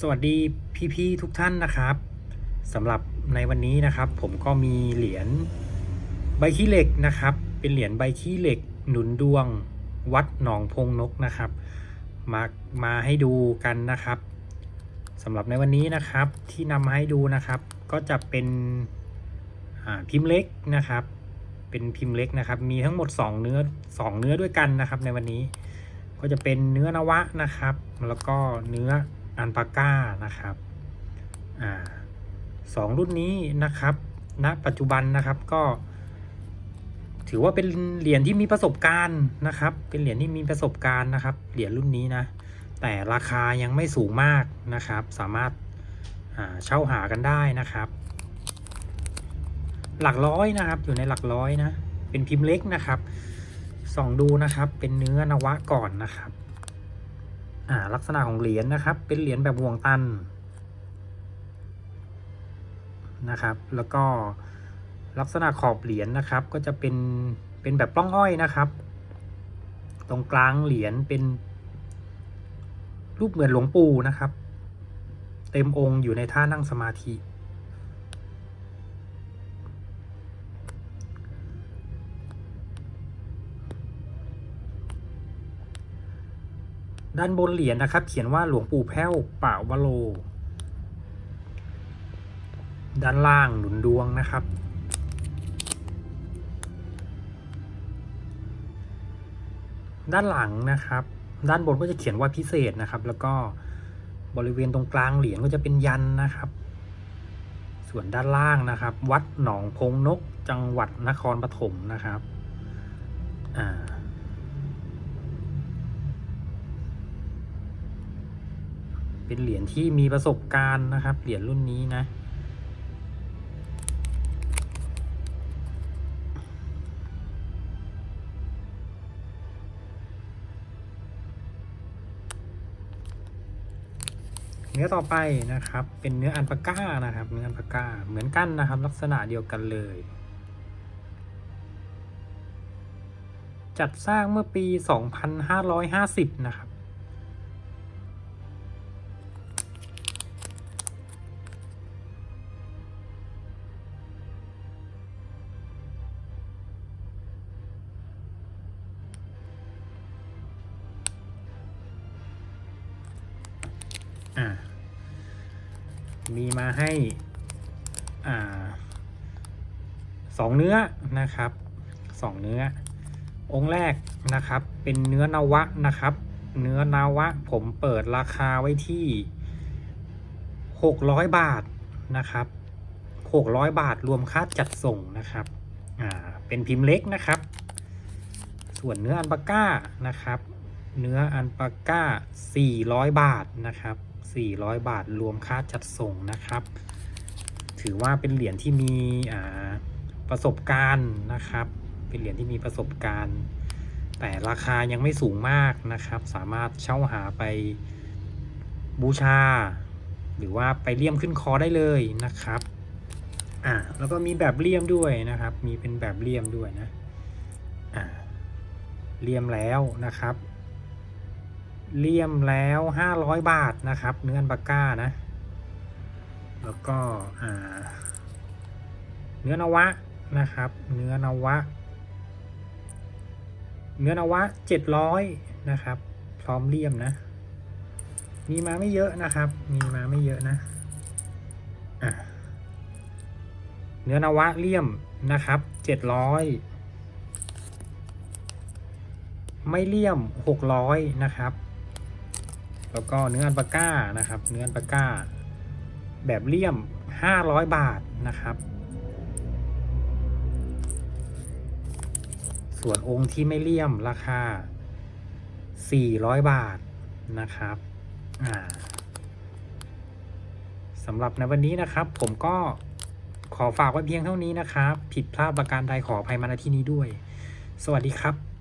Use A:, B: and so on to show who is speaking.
A: สวัสดีพี่ๆทุกท่านนะครับสำหรับในวันนี้นะครับ ผมก็มีเหรียญใบขี้เหล็กนะครับ เป็นเหรียญใบขี้เหล็กหนุนดวงวัดหนองพงนกนะครับ มามาให้ดูกันนะครับสำหรับในวันนี้นะครับที่นำมาให้ดูนะครับ ก็จะเป็นพิมพ์เล็กนะครับ เป็นพิมพ์เล็กนะครับ มีทั้งหมด 2 เนื้อ 2 เนื้อด้วยกันนะครับ ในวันนี้ก็จะเป็นเนื้อนวะนะครับ แล้วก็เนื้อ อันปาก้านะครับอ่าสองรุ่นนี้นะครับณปัจจุบันนะครับก็ ถือว่าเป็นเหรียญที่มีประสบการณ์นะครับ เป็นเหรียญที่มีประสบการณ์นะครับ เหรียญรุ่นนี้นะ แต่ราคายังไม่สูงมากนะครับ สามารถอ่าเช่าหากันได้นะครับ หลักร้อยนะครับ อยู่ในหลักร้อยนะ เป็นพิมพ์เล็กนะครับ ส่องดูนะครับ เป็นเนื้อนวะก่อนนะครับ อ่าลักษณะของเหรียญนะครับ เป็นเหรียญแบบห่วงตันนะครับ แล้วก็ลักษณะขอบเหรียญนะครับ ก็จะเป็นเป็นแบบปล้องอ้อยนะครับ ตรงกลางเหรียญเป็น รูปเหมือนหลวงปู่นะครับ เต็มองค์อยู่ในท่านั่งสมาธิ ด้านบนเหรียญนะครับ เขียนว่าหลวงปู่แพ้วป่าวโล ด้านล่างหนุนดวงนะครับ ด้านหลังนะครับ ด้านบนก็จะเขียนว่าพิเศษนะครับ แล้วก็บริเวณตรงกลางเหรียญก็จะเป็นยันนะครับ ส่วนด้านล่างนะครับ วัดหนองพงนกจังหวัดนครปฐมนะครับ อ่า เป็นเหรียญที่มีประสบการณ์นะครับ เหรียญรุ่นนี้นะ เนื้อต่อไปนะครับ เป็นเนื้ออันปาก้านะครับ เนื้ออันปาก้าเหมือนกันนะครับ ลักษณะเดียวกันเลยจัดสร้างเมื่อปี 2550 นะครับ อ่ามีมาให้อ่าสองเนื้อนะครับสองเนื้อ องค์แรกนะครับ เป็นเนื้อนวะนะครับ เนื้อนวะผมเปิดราคาไว้ที่หกร้อยบาทนะครับหกร้อยบาทรวมค่าจัดส่งนะครับอ่าเป็นพิมพ์เล็กนะครับ ส่วนเนื้ออันปาก้านะครับ เนื้ออันปาก้า400บาทนะครับ 400 บาทรวมค่าจัดส่งนะครับ ถือว่าเป็นเหรียญที่มีประสบการณ์นะครับ เป็นเหรียญที่มีประสบการณ์ แต่ราคายังไม่สูงมากนะครับ สามารถเช่าหาไปบูชา หรือว่าไปเลี่ยมขึ้นคอได้เลยนะครับอ่าแล้วก็มีแบบเลี่ยมด้วยนะครับ มีเป็นแบบเลี่ยมด้วยนะอ่าเลี่ยมแล้วนะครับ เลี่ยมแล้วห้าร้อยบาทนะครับ เนื้ออันปาก้านะ แล้วก็เนื้อนวะนะครับ เนื้อนวะ เนื้อนวะเจ็ดร้อยนะครับ พร้อมเลี่ยมนะ มีมาไม่เยอะนะครับ มีมาไม่เยอะนะะเนื้อนวะเลี่ยมนะครับเจ็ดร้อยไม่เลี่ยม 600 นะครับ แล้วก็เนื้ออันปาก้านะครับ เนื้ออันปาก้า แบบเลี่ยม 500 บาทนะครับ ส่วนองค์ที่ไม่เลี่ยมราคา 400 บาทนะครับอ่าสำหรับในวันนี้นะครับ ผมก็ขอฝากไว้เพียงเท่านี้นะครับ ผิดพลาดประการใดขออภัยมาณที่นี้ด้วย สวัสดีครับ